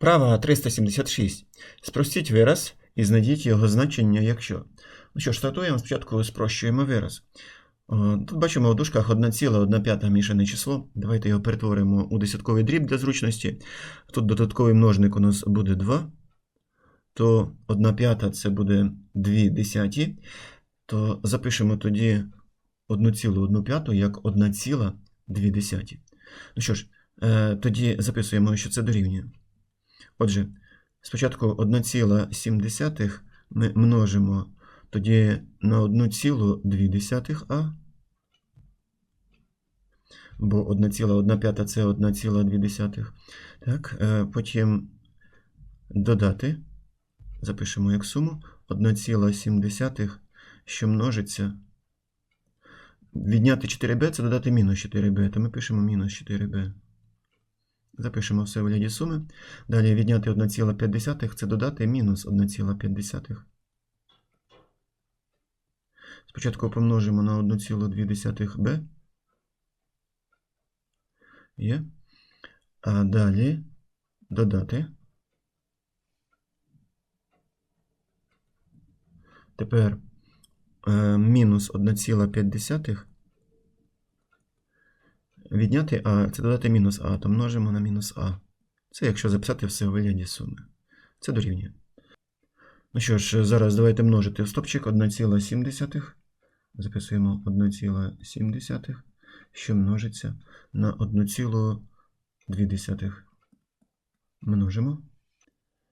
Вправа 376. Спростіть вираз і знайдіть його значення, якщо. Ну що ж, стартуємо, спочатку спрощуємо вираз. Тут бачимо в дужках 1,1 мішане число. Давайте його перетворимо у десятковий дріб для зручності. Тут додатковий множник у нас буде 2. То 1 п'ята це буде 2 десяті. То запишемо тоді 1,1 п'яту як 1,2 десяті. Ну що ж, е, тоді записуємо, що це дорівнює. Отже, спочатку 1,7 ми множимо тоді на 1,2 а. Бо 1,1 це 1,2. Так, е, потім додати. Запишемо як суму 1,7, що множиться. Відняти 4b це додати мінус 4b, то ми пишемо мінус 4b. Запишемо все в вигляді суми. Далі відняти 1,5 це додати мінус 1,5. Спочатку помножимо на 1,2b. Є. А далі додати. Тепер е, мінус 1,5 відняти а, це додати мінус а, то множимо на мінус а. Це якщо записати все у вигляді суми. Це дорівнює. Ну що ж, зараз давайте множити стопчик 1,7. Записуємо 1,7, що множиться на 1,2. Множимо.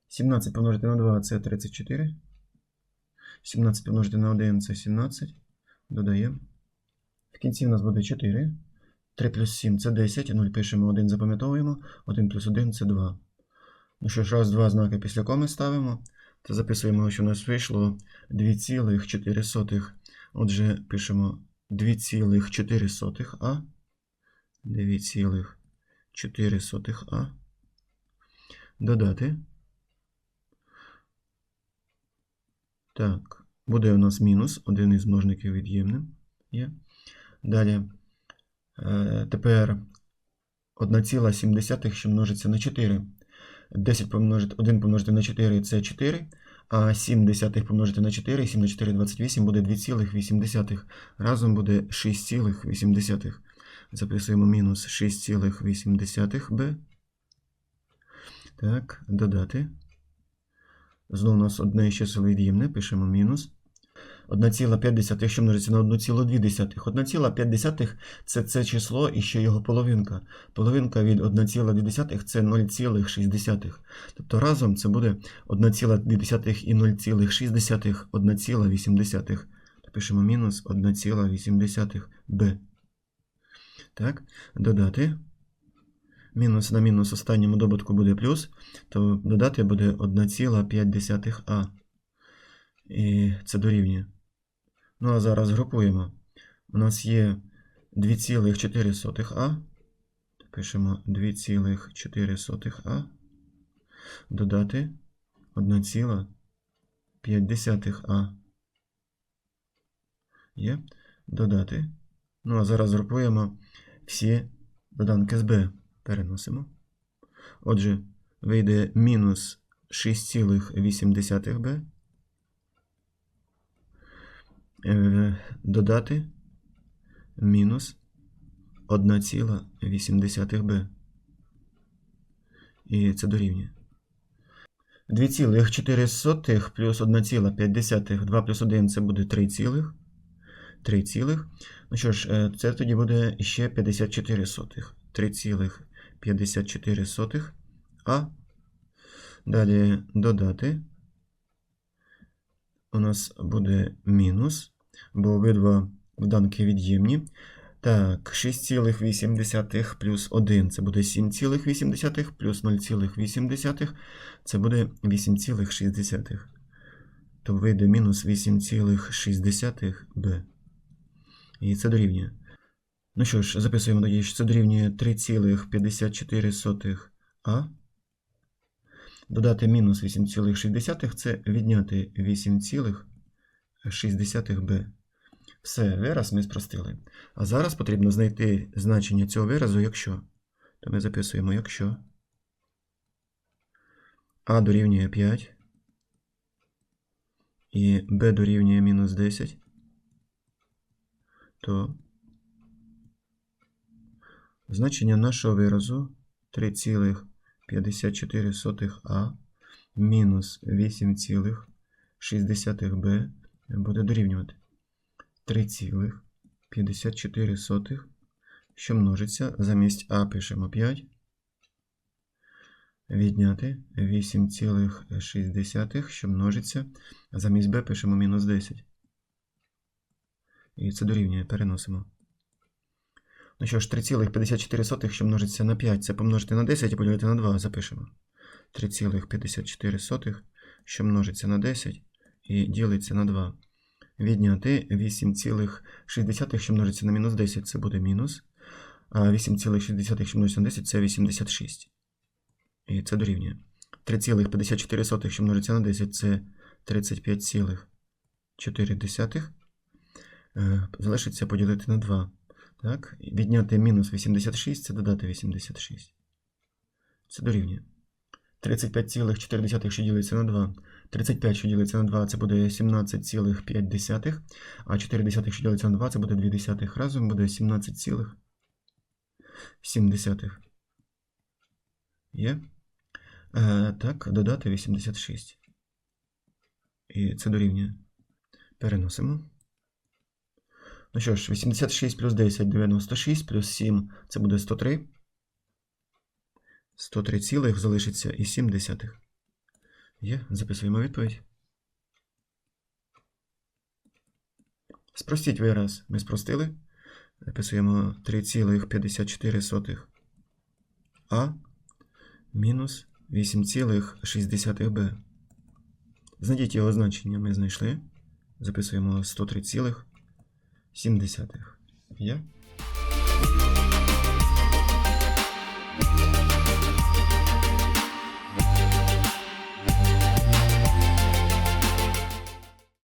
17 помножити на 2 це 34. 17 помножити на 1 це 17. Додаємо. В кінці в нас буде 4. 3 плюс 7 це 10. 0 пишемо 1, запам'ятовуємо. 1 плюс 1 це 2. Ну що ж, раз, два знаки після коми ставимо. То записуємо, що у нас вийшло 2,4. Отже, пишемо 2,4 а. 2,4 а. Додати. Так, буде у нас мінус, один із множників від'ємним є. Далі, тепер 1,7, що множиться на 4. 10 помножити, 1 помножити на 4 це 4, а 7 десятих помножити на 4, 7 на 4 28 буде 2,8. Разом буде 6,8. Записуємо мінус 6,8 b. Так, додати. Знову у нас одне число від'ємне, пишемо мінус. 1,5, що множиться на 1,2. 1,5 це це число і ще його половинка. Половинка від 1,2 це 0,6. Тобто разом це буде 1,2 і 0,6, 1,8. Пишемо мінус 1,8 b. Так, додати. Мінус на мінус останньому добутку буде плюс, то додати буде 1,5 а. І це дорівнює. Ну, а зараз групуємо. У нас є 2,4 а. Пишемо 2,4 а. Додати 1,5 а. Є. Dodати. Ну, а зараз групуємо всі доданки з b. Переносимо. Отже, вийде мінус 6,8 b. Додати мінус 1,8 b. І це дорівнює. 2,4 плюс 1,5. 2 плюс 1 це буде 3 цілих. 3 цілих. Ну що ж, це тоді буде ще 54 сотих. 3,54 а. Далі додати. У нас буде мінус, бо обидва доданки від'ємні. Так, 6,8 плюс 1 це буде 7,8 плюс 0,8 це буде 8,6. То вийде мінус 8,6 b. І це дорівнює. Ну що ж, записуємо тоді, що це дорівнює 3,54 а. Додати мінус 8,6 це відняти 8,6 b. Все, вираз ми спростили. А зараз потрібно знайти значення цього виразу, якщо. То ми записуємо, якщо. А дорівнює 5 і b дорівнює мінус 10, то значення нашого виразу 3,54а мінус 8,6b буде дорівнювати 3,54, що множиться замість а пишемо 5, відняти 8,6, що множиться замість b пишемо мінус 10. І це дорівнює, переносимо. Ну що ж, 3,54, що множиться на 5, це помножити на 10 і поділити на 2, запишемо. 3,54, що множиться на 10 і ділиться на 2. Відняти 8,6, що множиться на мінус 10, це буде мінус. А 8,6, що множиться на 10, це 86. І це дорівнює. 3,54, що множиться на 10, це 35,4. Е, Залишиться поділити на 2. Так? Відняти мінус 86 це додати 86. Це дорівнює. 35,4, що ділиться на 2. 35, що ділиться на 2, це буде 17,5. А 4, що ділиться на 2, це буде 2. Разом буде 17,7. Є? Е, так, додати 86. І це дорівнює. Переносимо. Ну що ж, 86 плюс 10 96, плюс 7 це буде 103. 103 цілих залишиться і 7 десятих. Є, записуємо відповідь. Спростіть вираз. Ми спростили. Записуємо 3,54 А мінус 8,6 Б. Знайдіть його значення ми знайшли. Записуємо 70-х. Є?